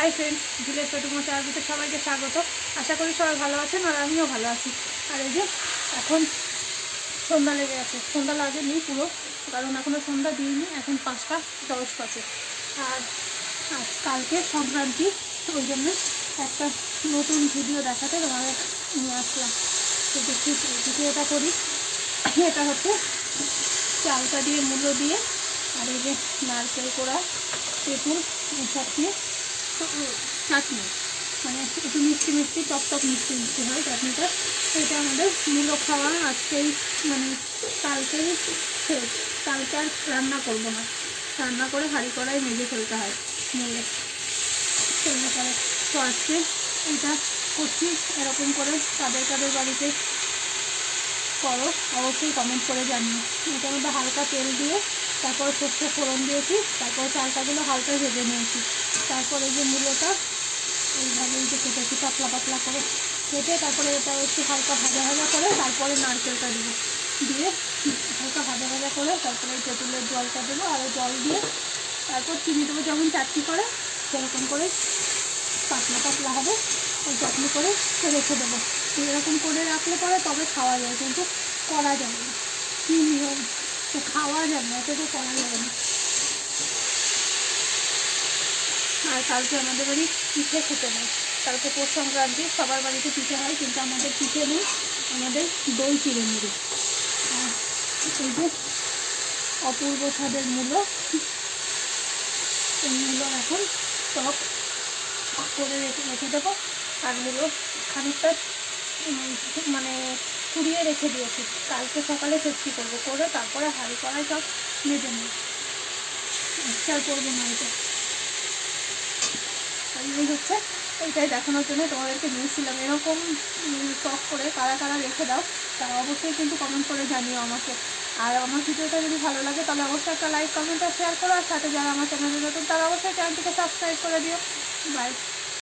Hi friends ঝিলের পেটুমশা আরবিতে সবাইকে স্বাগত। আশা করি সবাই ভালো আছেন আর আমিও ভালো আছি। আর এই যে, এখন সন্ধ্যা লেগে আছে সন্ধ্যা লাগেনি পুরো, কারণ এখনও সন্ধ্যা দিইনি, এখন পাঁচটা দশ বাজে। আর কালকে সংক্রান্তি ওই জন্য একটা নতুন ভিডিও দেখাতে তোমাদের নিয়ে আসলাম। তো দেখি ভিডিওটা করি। এটা হচ্ছে চালটা দিয়ে মূলো দিয়ে, আর এই যে নারকেল কোড়া, তেঁতুল এসব দিয়ে চাটনি। মানে একটু মিষ্টি মিষ্টি, টক টক মিষ্টি মিষ্টি হয় চাটনিটা। এটা আমাদের মূলো খাওয়া আজকেই মানে কালকেই শেষ কালকে আর রান্না করব না। রান্না করে হাঁড়ি কড়াই মেজে ফেলতে হয় মূলে। তারপরে তো আজকে এটা করছি, এরকম করে তাদের কাদের বাড়িতে করো। অবশ্যই কমেন্ট করে জানিও। এটার মধ্যে হালকা তেল দিয়ে তারপর সর্ষে ফোড়ন দিয়েছি, তারপর চালটাগুলো হালকা ভেজে নিয়েছি। তারপরে যে মূলোটা এইভাবে এই যে কেটেছি, পাতলা পাতলা করে কেটে তারপরে এটা একটু হালকা ভাজা ভাজা করে তারপরে নারকেলটা দেবো। দিয়ে হালকা ভাজা ভাজা করে তারপরে তেঁতুলের জলটা দেবো আর ওই জল দিয়ে। তারপর চিনি দেবো, যেমন চাটনি করে, সেরকম করে পাতলা পাতলা হবে, ওই চাটনি করে রেখে দেবো। এরকম করে রাখলে পরে তবে খাওয়া যায়, কিন্তু করা যাবে না। কী নিয়ম তো খাওয়া যাবে না এতে তো করা যাবে না। আর কালকে আমাদের বাড়ি পিঠে খেতে নেই কালকে পৌষ সংক্রান্তি, সবার বাড়িতে পিঠে হয়, কিন্তু আমাদের পিঠে নেই, আমাদের দই চিড়ে মুড়ি। এই যে অপূর্ব স্বাদের মূল্য এই মূল্য এখন টক করে রেখে রেখে দেবো। আর মূল্য খানিকটা মানে কুড়িয়ে রেখে দিয়েছি। কালকে সকালে সত্যি করব। করে তারপরে হাঁড়ি কড়াই সব মেজে নেব। খেয়াল করব না এটা। এই হচ্ছে, এইটাই দেখানোর জন্য তোমাদেরকে নিয়েছিলাম এরকম টক করে কারা কারা রেখে দাও, তারা অবশ্যই কিন্তু কমেন্ট করে জানিও আমাকে। আর আমার ভিডিওটা যদি ভালো লাগে, তাহলে অবশ্যই একটা লাইক কমেন্ট আর শেয়ার করো। আর সাথে যারা আমার চ্যানেলে নতুন, তারা অবশ্যই চ্যানেলটিকে সাবস্ক্রাইব করে দিও। বাই